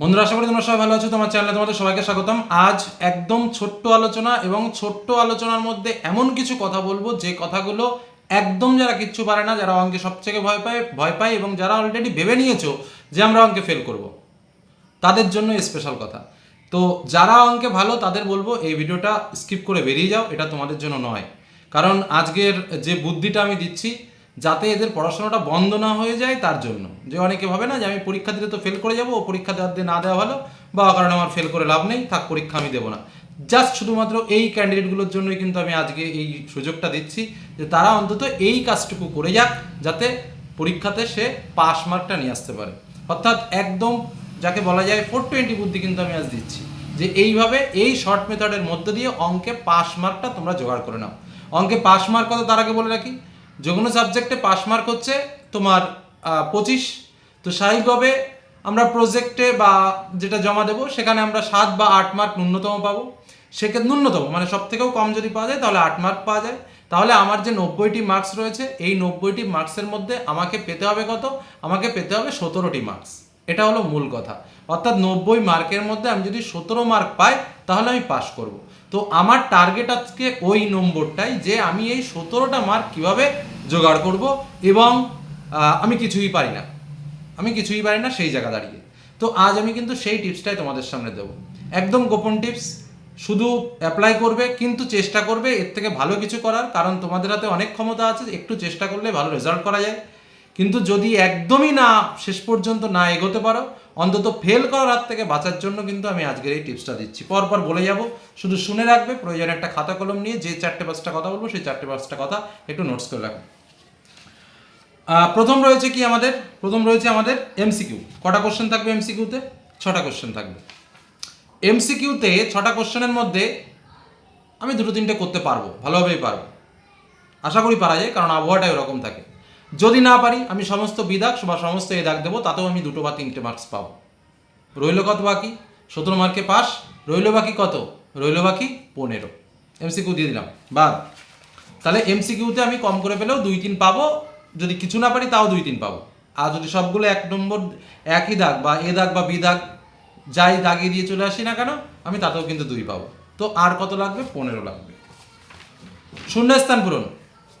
বন্ধুরা, আশা করি তোমরা সবাই ভালো আছো। তোমার চ্যানেলে তোমাদের সবাইকে স্বাগতম। আজ একদম ছোট্ট আলোচনা এবং ছোট্ট আলোচনার মধ্যে এমন কিছু কথা বলব যে কথাগুলো একদম যারা কিচ্ছু পারে না, যারা অঙ্কে সবথেকে ভয় পায় ভয় পায় এবং যারা অলরেডি ভেবে নিয়েছো যে আমরা অঙ্কে ফেল করব, তাদের জন্য স্পেশাল কথা। তো যারা অঙ্কে ভালো, তাদের বলব এই ভিডিওটা স্কিপ করে বেরিয়ে যাও, এটা তোমাদের জন্য নয়। কারণ আজকের যে বুদ্ধিটা আমি দিচ্ছি যাতে এদের পড়াশোনাটা বন্ধ না হয়ে যায় তার জন্য। যে অনেকে ভাবে না যে আমি পরীক্ষা দিলে তো ফেল করে যাব, ও পরীক্ষা দেওয়ার দিয়ে না দেওয়া ভালো, বা কারণে আমার ফেল করে লাভ নেই, থাক পরীক্ষা আমি দেবো না। জাস্ট শুধুমাত্র এই ক্যান্ডিডেটগুলোর জন্যই কিন্তু আমি আজকে এই সুযোগটা দিচ্ছি যে তারা অন্তত এই কাজটুকু করে যাক, যাতে পরীক্ষাতে সে পাস মার্কটা নিয়ে আসতে পারে। অর্থাৎ একদম যাকে বলা যায় ফোর টোয়েন্টি বুদ্ধি কিন্তু আমি আজ দিচ্ছি। যে এইভাবে এই শর্ট মেথডের মধ্য দিয়ে অঙ্কে পাস মার্কটা তোমরা জোগাড় করে নাও। অঙ্কে পাস মার্ক কত তার আগে বলে রাখি? যে কোনো সাবজেক্টে পাস মার্ক হচ্ছে তোমার পঁচিশ। তো স্বাভাবিকভাবে আমরা প্রজেক্টে বা যেটা জমা দেবো, সেখানে আমরা সাত বা আট মার্ক ন্যূনতম পাবো। সেক্ষেত্রে ন্যূনতম মানে সব থেকেও কম যদি পাওয়া যায়, তাহলে আট মার্ক পাওয়া যায়। তাহলে আমার যে নব্বইটি মার্কস রয়েছে, এই নব্বইটি মার্কসের মধ্যে আমাকে পেতে হবে কত? আমাকে পেতে হবে সতেরোটি মার্কস এটা হলো মূল কথা। অর্থাৎ নব্বই মার্কের মধ্যে আমি যদি সতেরো মার্ক পাই, তাহলে আমি পাস করব। তো আমার টার্গেট আজকে ওই নম্বরটাই যে আমি এই সতেরোটা মার্ক কীভাবে জোগাড় করব এবং আমি কিছুই পারি না। আমি কিছুই পারি না সেই জায়গা দাঁড়িয়ে। তো আজ আমি কিন্তু সেই টিপসটাই তোমাদের সামনে দেবো। একদম গোপন টিপস, শুধু অ্যাপ্লাই করবে কিন্তু চেষ্টা করবে এর থেকে ভালো কিছু করার, কারণ তোমাদের হাতে অনেক ক্ষমতা আছে, একটু চেষ্টা করলে ভালো রেজাল্ট করা যায়। কিন্তু যদি একদমই না শেষ পর্যন্ত না এগোতে পারো, অন্তত ফেল করার হাত থেকে বাঁচার জন্য কিন্তু আমি আজকের এই টিপসটা দিচ্ছি। পরপর বলে যাব, শুধু শুনে রাখবে, প্রয়োজনে একটা খাতা কলম নিয়ে যে চারটে পাঁচটা কথা বলব, সেই চারটে পাঁচটা কথা একটু নোটস করে রাখবে। প্রথম রয়েছে কি আমাদের? প্রথম রয়েছে আমাদের এমসিকিউ কটা কোশ্চেন থাকবে এমসিকিউতে ছটা কোশ্চেন থাকবে। এমসিকিউতে ছটা কোশ্চেনের মধ্যে আমি দুটো তিনটে করতে পারব, ভালোভাবেই পারব। আশা করি পারা যায়, কারণ আবহাওয়াটা ওরকম থাকে। যদি না পারি, আমি সমস্ত বিদাক বা সমস্ত এ দাগ দেবো, তাতেও আমি দুটো বা তিনটে মার্কস পাবো। রইল কত বাকি? সতেরো মার্কে পাস রইল বাকি কত? রইল বাকি পনেরো। এমসিকিউ দিয়ে দিলাম। বাদ। তাহলে এমসিকিউতে আমি কম করে পেলেও দুই তিন পাবো যদি কিছু না পারি, তাও দুই তিন পাবো। আর যদি সবগুলো এক নম্বর, একই দাগ বা এ দাগ বা বি দাগ যাই দাগিয়ে দিয়ে চলে আসি না কেন, আমি তাতেও কিন্তু দুই পাবো। তো আর কত লাগবে? পনেরো লাগবে। শূন্যস্থান পূরণ।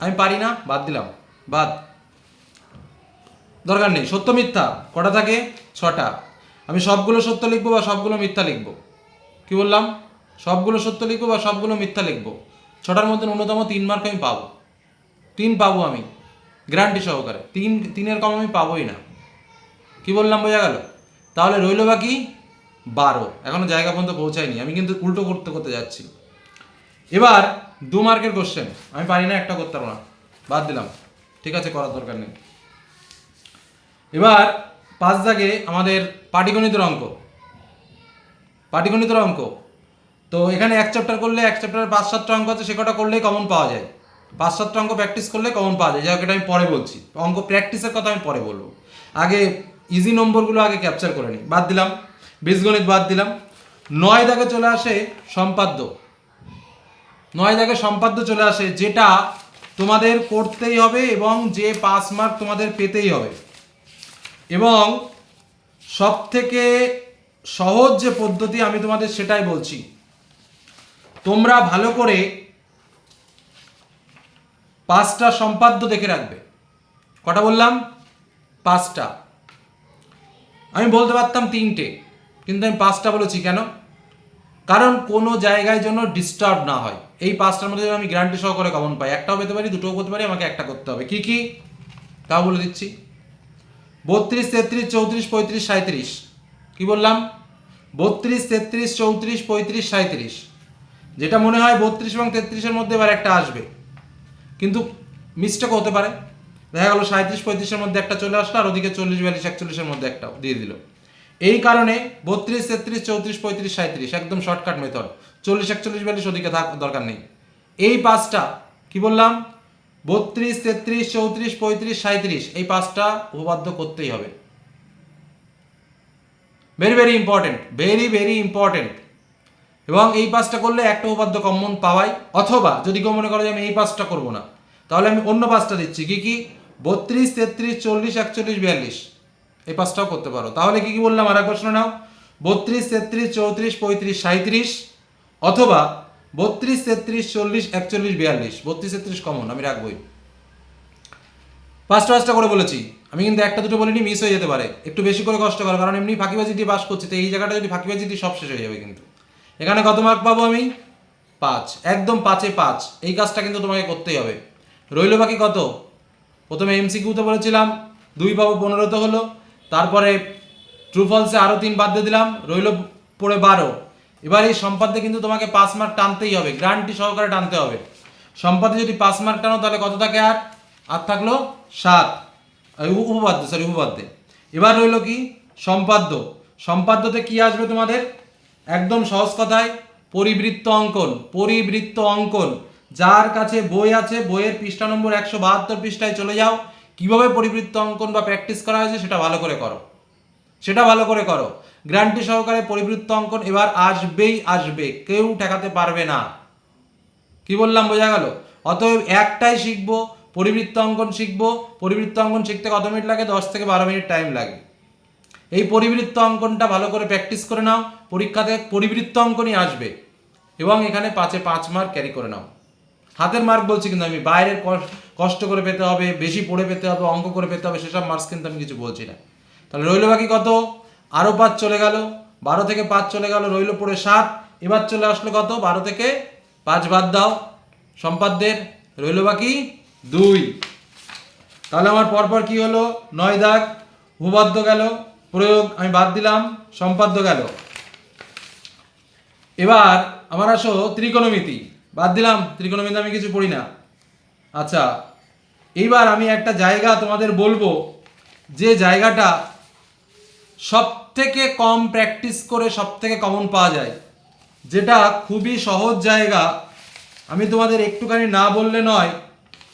আমি পারি না, বাদ দিলাম। বাদ। দরকার নেই। সত্য মিথ্যা। কটা থাকে? ছটা। আমি সবগুলো সত্য লিখব বা সবগুলো মিথ্যা লিখব। কি বললাম? সবগুলো সত্য লিখব বা সবগুলো মিথ্যা লিখব। ছটার মধ্যে ন্যূনতম তিন মার্ক আমি পাবো। তিন পাবো আমি। গ্যারান্টি সহকারে। তিন, তিনের কম আমি পাবোই না। কি বললাম, বোঝা গেল? তাহলে রইল বাকি বারো। এখনও জায়গা পর্যন্ত পৌঁছায়নি। আমি কিন্তু উল্টো করতে করতে যাচ্ছি। এবার দু মার্কের কোশ্চেন আমি পারি না, একটা করতে পারব না। বাদ দিলাম। ঠিক আছে, করার দরকার নেই। এবার পাঁচ দাগে আমাদের পাটিগণিতের অঙ্ক। পাটিগণিতের অঙ্ক। তো এখানে এক চ্যাপ্টার করলে, এক চ্যাপ্টারে পাঁচ, সাতটা অঙ্ক আছে, সে কটা করলেই কমন পাওয়া যায়। পাঁচ সাতটা অঙ্ক প্র্যাকটিস করলে কমন পাওয়া যায়। যাই হোক এটা আমি পরে বলছি। অঙ্ক প্র্যাকটিসের কথা আমি পরে বলব। আগে ইজি নম্বরগুলো আগে ক্যাপচার করে নিই। বাদ দিলাম। বীজগণিত বাদ দিলাম। নয় দাগে চলে আসে সম্পাদ্য। নয় দাগে সম্পাদ্য চলে আসে যেটা তোমাদের করতেই হবে এবং যে পাস মার্ক তোমাদের পেতেই হবে। এবং সব থেকে সহজ যে পদ্ধতি আমি তোমাদের সেটাই বলছি। তোমরা ভালো করে পাঁচটা সম্পাদ্য দেখে রাখবে। কটা বললাম? পাঁচটা। আমি বলতে পারতাম তিনটে, কিন্তু আমি পাঁচটা বলেছি কেন? কারণ কোনো জায়গায় জন্য ডিস্টার্ব না হয়। এই পাঁচটার মধ্যে আমি গ্যারান্টি সহকারে কমন পাই। একটাও পেতে পারি, দুটোও করতে পারি, আমাকে একটা করতে হবে। কি কি? তাও বলে দিচ্ছি। বত্রিশ, তেত্রিশ, চৌত্রিশ, পঁয়ত্রিশ সাঁত্রিশ কি বললাম? বত্রিশ, তেত্রিশ, চৌত্রিশ, পঁয়ত্রিশ সাঁত্রিশ যেটা মনে হয় বত্রিশ এবং তেত্রিশের মধ্যে এবার একটা আসবে। কিন্তু মিসটেক হতে পারে? দেখা গেল সাঁত্রিশ পঁয়ত্রিশের মধ্যে একটা চলে আসলো, আর ওদিকে চল্লিশ, বিয়াল্লিশ, একচল্লিশের মধ্যে একটা দিয়ে দিল। এই কারণে বত্রিশ, তেত্রিশ, চৌত্রিশ, পঁয়ত্রিশ সাঁত্রিশ একদম শর্টকাট মেথড চল্লিশ, একচল্লিশ, বিয়াল্লিশ ওদিকে থাক, দরকার নেই। এই পাঁচটা, কি বললাম? বত্রিশ, তেত্রিশ, চৌত্রিশ, পঁয়ত্রিশ সাঁত্রিশ এই পাঁচটা উপবাদ্য করতেই হবে। Very very important very very important এবং এই পাঁচটা করলে একটা উপাদ্য কমন পাওয়াই, অথবা যদি কেউ মনে করো যে আমি এই পাঁচটা করব না, তাহলে আমি অন্য পাঁচটা দিচ্ছি। কি কি? বত্রিশ, তেত্রিশ, চল্লিশ, একচল্লিশ, বিয়াল্লিশ। এই পাঁচটাও করতে পারো। তাহলে কি কি বললাম? আর একবার শুনে নাও। বত্রিশ, তেত্রিশ, চৌত্রিশ, পঁয়ত্রিশ সাঁত্রিশ অথবা বত্রিশ, তেত্রিশ, চল্লিশ, একচল্লিশ, বিয়াল্লিশ। বত্রিশ, তেত্রিশ কমন আমি রাখবই। পাঁচটা পাঁচটা করে বলেছি। আমি কিন্তু একটা, দুটো বলিনি মিস হয়ে যেতে পারে। একটু বেশি করে কষ্ট করো, কারণ এমনি ফাঁকিবাজি দিয়ে পাস করছি, তো এই জায়গাটা যদি ফাঁকিবাজি দিয়ে সব শেষ হয়ে যাবে কিন্তু। এখানে কত মার্ক পাবো আমি? পাঁচ। একদম পাঁচে পাঁচ। এই কাজটা কিন্তু তোমাকে করতেই হবে। রইল বাকি কত? প্রথমে এমসিকিউতে বলেছিলাম, দুই পাবো পনেরো তো হলো। তারপরে ট্রু ফলসে আরও তিন বাদ দিয়ে দিলাম, রইল পড়ে বারো। এবার এই সম্পাদ্যে কিন্তু তোমাকে পাঁচ মার্ক টানতেই হবে। গ্রান্টি সহকারে টানতে হবে। সম্পাদ্যে যদি পাঁচ মার্ক টানো, তাহলে কত থাকে আর? আর থাকল সাত। উপ- উপপাদ্য সরি উপপাদ্যে। এবার রইল কি? সম্পাদ্য। সম্পাদ্যতে কি আসবে তোমাদের? একদম সহজ কথায় পরিবৃত্ত অঙ্কন পরিবৃত্ত অঙ্কন। যার কাছে বই আছে, বইয়ের পৃষ্ঠা নম্বর একশো বাহাত্তর পৃষ্ঠায় চলে যাও। কীভাবে পরিবৃত্ত অঙ্কন বা প্র্যাকটিস করা হয়েছে সেটা ভালো করে করো। সেটা ভালো করে করো। গ্রান্টি সহকারে পরিবৃত্ত অঙ্কন এবার আসবেই আসবে, কেউ ঠেকাতে পারবে না। কি বললাম, বোঝা গেল? অতএব একটাই শিখব, পরিবৃত্ত অঙ্কন শিখব, পরিবৃত্ত অঙ্কন শিখতে কত মিনিট লাগে? দশ থেকে বারো মিনিট টাইম লাগে। এই পরিবৃত্ত অঙ্কনটা ভালো করে প্র্যাকটিস করে নাও, পরীক্ষাতে পরিবৃত্ত অঙ্কনই আসবে। এবং এখানে পাঁচে পাঁচ মার্ক ক্যারি করে নাও। হাতের মার্ক বলছি কিন্তু আমি, বাইরের কষ্ট করে পেতে হবে, বেশি পড়ে পেতে হবে, অঙ্ক করে পেতে হবে, সেসব মার্কস কিন্তু আমি কিছু বলছি না। তাহলে রইল বাকি কত? আরও পাঁচ চলে গেল, বারো থেকে পাঁচ চলে গেল, রইল পড়ে সাত, এবার চলে আসলো কত? বারো থেকে পাঁচ বাদ দাও। সম্পাদ্যের রইল বাকি দুই। তাহলে আমার পরপর কি হলো? নয় দাগ। ভূবাদ্য গেল। প্রয়োগ আমি বাদ দিলাম, সম্পাদ্য গেল। এবার আমার আসো ত্রিকোণমিতি। বাদ দিলাম, ত্রিকোণমিতি আমি কিছু পড়ি না। আচ্ছা এইবার আমি একটা জায়গা তোমাদের বলব, যে জায়গাটা সব থেকে কম প্র্যাকটিস করে সব থেকে কমন পাওয়া যায়। যেটা খুবই সহজ জায়গা, আমি তোমাদের একটুখানি না বললে নয়,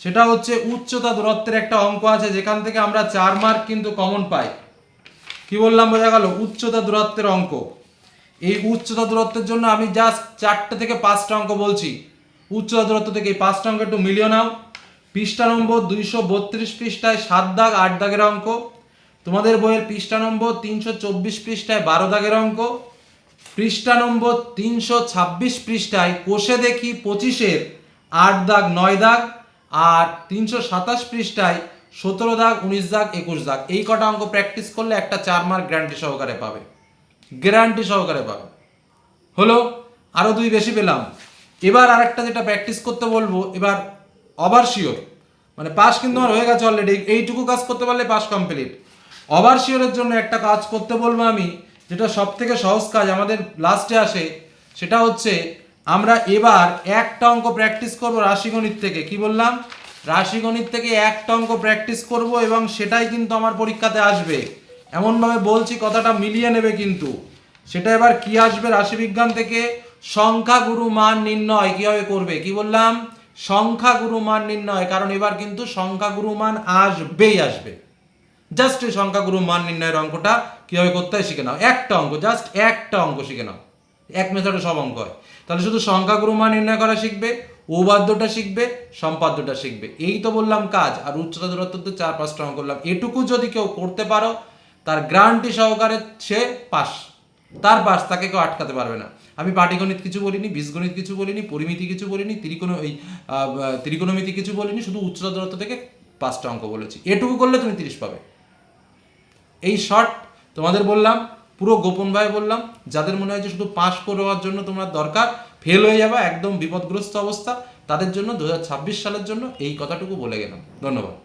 সেটা হচ্ছে উচ্চতা দূরত্বের একটা অঙ্ক আছে, যেখান থেকে আমরা চার মার্ক কিন্তু কমন পাই। কি বললাম বোঝা গেল? উচ্চতা দূরত্বের অঙ্ক। এই উচ্চতা দূরত্বের জন্য আমি জাস্ট চারটে থেকে পাঁচটা অঙ্ক বলছি। উচ্চতা দূরত্ব থেকে এই পাঁচটা অঙ্ক একটু মিলিয়ে নাও। পৃষ্ঠা নম্বর দুইশো বত্রিশ পৃষ্ঠায় সাত দাগ, আট দাগের অঙ্ক। তোমাদের বইয়ের পৃষ্ঠা নম্বর তিনশো চব্বিশ পৃষ্ঠায় বারো দাগের অঙ্ক। পৃষ্ঠা নম্বর তিনশো ছাব্বিশ পৃষ্ঠায় কোষে দেখি পঁচিশের আট দাগ, নয় দাগ। আর তিনশো সাতাশ পৃষ্ঠায় সতেরো দাগ, উনিশ দাগ, একুশ দাগ। এই কটা অঙ্ক প্র্যাকটিস করলে একটা চার মার্ক গ্যারান্টি সহকারে পাবে। গ্যারান্টি সহকারে পাবে। হলো? আরও দুই বেশি পেলাম। এবার আরেকটা যেটা প্র্যাকটিস করতে বলব, এবার ওভার শিওর মানে পাস কিন্তু আমার হয়ে গেছে অলরেডি এইটুকু কাজ করতে পারলে পাস কমপ্লিট ওভার শিওরের জন্য একটা কাজ করতে বলব আমি, যেটা সব থেকে সহজ কাজ আমাদের লাস্টে আসে, সেটা হচ্ছে আমরা এবার একটা অঙ্ক প্র্যাকটিস করব রাশিগণিত থেকে। কি বললাম? রাশিগণিত থেকে একটা অঙ্ক প্র্যাকটিস করব এবং সেটাই কিন্তু আমার পরীক্ষাতে আসবে। এমনভাবে বলছি, কথাটা মিলিয়ে নেবে কিন্তু। সেটা এবার কি আসবে? রাশিবিজ্ঞান থেকে সংখ্যাগুরু মান নির্ণয় কীভাবে করবে? কি বললাম? সংখ্যাগুরু মান নির্ণয়, কারণ এবার কিন্তু সংখ্যাগুরু মান আসবেই আসবে। জাস্ট এই সংখ্যাগুরু মান নির্ণয়ের অঙ্কটা কীভাবে করতে হয় শিখে নাও। একটা অঙ্ক জাস্ট একটা অঙ্ক শিখে নাও। এক মেথডে সব অঙ্ক হয়। তাহলে শুধু সংখ্যাগুরু মান নির্ণয় করা শিখবে উবাদ্যটা শিখবে সম্পাদ্যটা শিখবে। এই তো বললাম কাজ, আর উচ্চতা দূরত্ব তো চার পাঁচটা অঙ্ক করলাম। এটুকু যদি কেউ করতে পারো, তার গ্রান্টি সহকারে সে পাস। তার পাস, তাকে কেউ আটকাতে পারবে না। আমি পাটিগণিত কিছু বলিনি, বীজগণিত কিছু বলিনি, পরিমিতি কিছু বলিনি ত্রিকোণ এই ত্রিকোণমিতি কিছু বলিনি, শুধু উচ্চতা দূরত্ব থেকে পাঁচটা অঙ্ক বলেছি। এটুকু করলে তুমি তিরিশ পাবে। এই শর্ট তোমাদের বললাম, পুরো গোপনভাবে বললাম, যাদের মনে হয় যে শুধু পাস করবার জন্য তোমার দরকার ফেল হয়ে যাবে একদম বিপদগ্রস্ত অবস্থা, তাদের জন্য দু হাজার ছাব্বিশ সালের জন্য এই কথাটুকু বলে গেলাম। ধন্যবাদ।